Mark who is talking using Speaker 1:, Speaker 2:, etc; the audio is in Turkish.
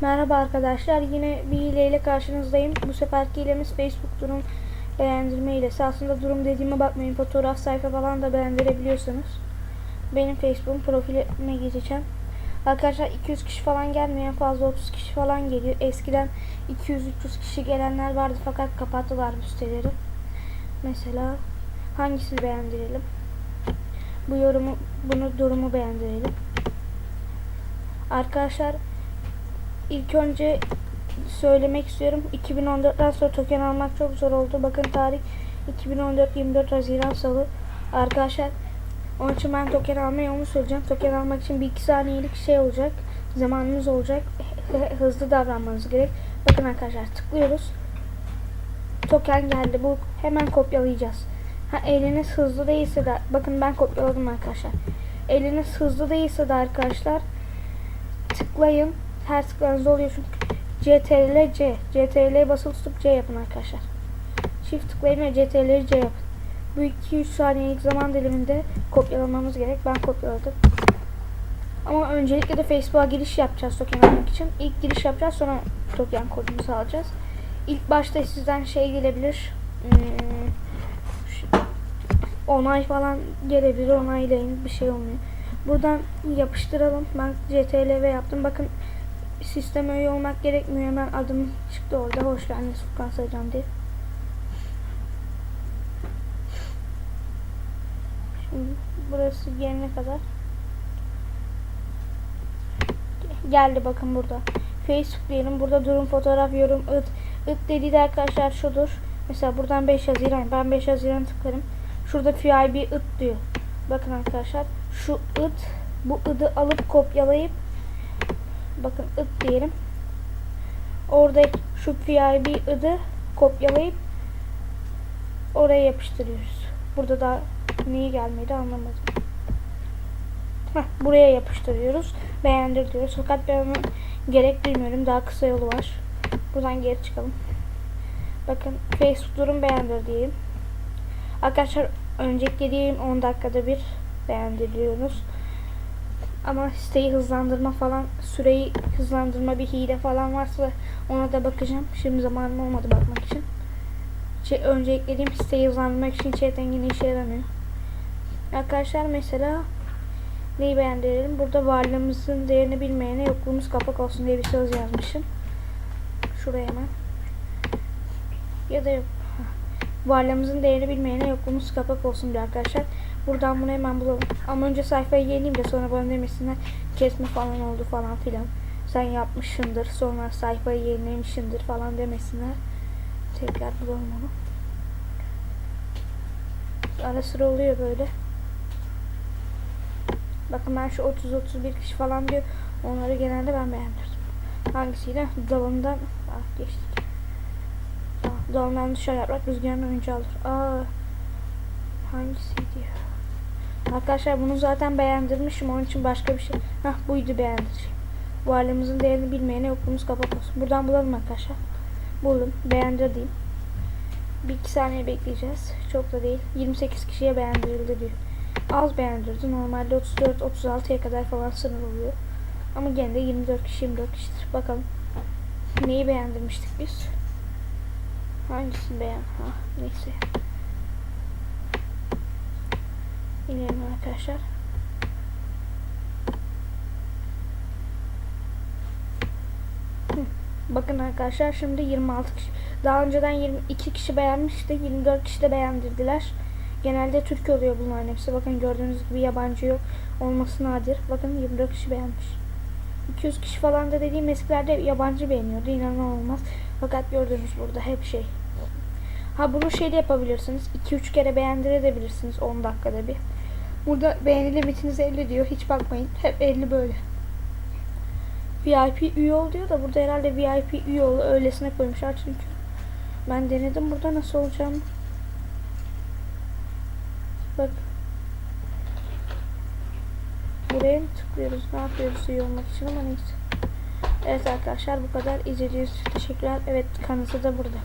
Speaker 1: Merhaba arkadaşlar. Yine bir hileyle karşınızdayım. Bu seferki hilemiz Facebook durum beğendirme hilesi. Aslında durum dediğime bakmayın. Fotoğraf sayfa falan da beğendirebiliyorsunuz. Benim Facebook'un profilime geçeceğim. Arkadaşlar 200 kişi falan gelmiyor. En fazla 30 kişi falan geliyor. Eskiden 200-300 kişi gelenler vardı fakat kapattılar bu siteleri. Mesela hangisini beğendirelim? Bu yorumu, bunu durumu beğendirelim. Arkadaşlar ilk önce söylemek istiyorum. 2014'ten sonra token almak çok zor oldu. Bakın tarih 2014 24 Haziran Salı. Arkadaşlar onun için ben token almayı onu söyleyeceğim. Token almak için bir iki saniyelik şey olacak. Zamanınız olacak. Hızlı davranmanız gerek. Bakın arkadaşlar tıklıyoruz. Token geldi. Bu hemen kopyalayacağız. Ha eliniz hızlı değilse de bakın ben kopyaladım arkadaşlar. Eliniz hızlı değilse de arkadaşlar tıklayın. Her tıklarınızda oluyor çünkü CTRL C. CTRL basılı tutup C yapın arkadaşlar. Çift tıklayın ve CTRL C yapın. Bu 2-3 saniyelik zaman diliminde kopyalamamız gerek. Ben kopyaladım. Ama öncelikle de Facebook'a giriş yapacağız token almak için. İlk giriş yapacağız sonra token kodumuzu alacağız. İlk başta sizden şey gelebilir. Hmm, onay falan gelebilir. Onaylayın bir şey olmuyor. Buradan yapıştıralım. Ben CTRL yaptım. Bakın sisteme üye olmak gerekmiyor. Hemen adım çıktı orada. Hoş geldiniz Furkan Saycan diye. Şimdi burası gelene kadar geldi bakın burada. Facebook diyelim. Burada durum fotoğraf yorum ıt. It dediği de arkadaşlar şudur. Mesela buradan 5 Haziran. Ben 5 Haziran tıklarım. Şurada FIB it diyor. Bakın arkadaşlar şu it bu ıdı alıp kopyalayıp bakın it diyelim. Orada şu FIB ıdı kopyalayıp oraya yapıştırıyoruz. Burada da niye gelmedi anlamadım. Heh, buraya yapıştırıyoruz. Beğendir diyoruz. Fakat ben gerek duymuyorum. Daha kısa yolu var. Buradan geri çıkalım. Bakın Facebook durum beğendir diyeyim. Arkadaşlar önceki dediğim 10 dakikada bir beğendiriyoruz. Ama siteyi hızlandırma falan, süreyi hızlandırma bir hile falan varsa ona da bakacağım. Şimdi zamanım olmadı bakmak için. Şey, önce eklediğim siteyi hızlandırmak için chat engini işe yaramıyor. Arkadaşlar mesela neyi beğendirelim? Burada varlığımızın değerini bilmeyene yokluğumuz kapak olsun diye bir söz yazmışım. Şuraya hemen. Ya da yok. Varlığımızın değerini bilmeyene yokluğumuz kapak olsun diyor arkadaşlar. Buradan bunu hemen bulalım. Ama önce sayfayı yeneyim de sonra bana demesinler kesme falan oldu falan filan. Sen yapmışsındır sonra sayfayı yenilemişsindir falan demesinler. Tekrar bulalım onu. Ara sıra oluyor böyle. Bakın ben şu 30-31 kişi falan diyor. Onları genelde ben beğendirdim. Hangisiyle? Dalından ah, geçtik. Dalından düşen yaprak rüzgarın önce alır. Aa, hangisiydi ya? Arkadaşlar bunu zaten beğendirmişim. Onun için başka bir şey. Hah buydu beğendireceğim. Varlığımızın değerini bilmeyene yokluğumuz kapak olsun. Buradan bulalım arkadaşlar. Buldum. Beğendir. Bir iki saniye bekleyeceğiz. Çok da değil. 28 kişiye beğendirildi diyor. Az beğendirdi. Normalde 34-36'ya kadar falan sınır oluyor. Ama gene de 24 kişi 24 kişidir. Bakalım. Neyi beğendirmiştik biz? Hangisini beğen? Ha, neyse. İnelim arkadaşlar. Bakın arkadaşlar şimdi 26 kişi. Daha önceden 22 kişi beğenmişti. 24 kişi de beğendirdiler. Genelde Türk oluyor bunların hepsi. Bakın gördüğünüz gibi yabancı yok. Olması nadir. Bakın 24 kişi beğenmiş. 200 kişi falan da dediğim eskilerde yabancı beğeniyordu. İnanılmaz. Fakat gördüğünüz burada hep şey. Ha bunu şey de yapabilirsiniz. 2-3 kere beğendirebilirsiniz 10 dakikada bir. Burada beğeni limitiniz 50 diyor. Hiç bakmayın. Hep 50 böyle. VIP üye ol diyor da burada herhalde VIP üye ol öylesine koymuşlar çünkü. Ben denedim burada nasıl olacağını. Bak. Buraya mı tıklıyoruz? Ne yapıyoruz üye olmak için ama neyse. Evet arkadaşlar bu kadar. İzlediğiniz için teşekkürler. Evet kanıtı da burada.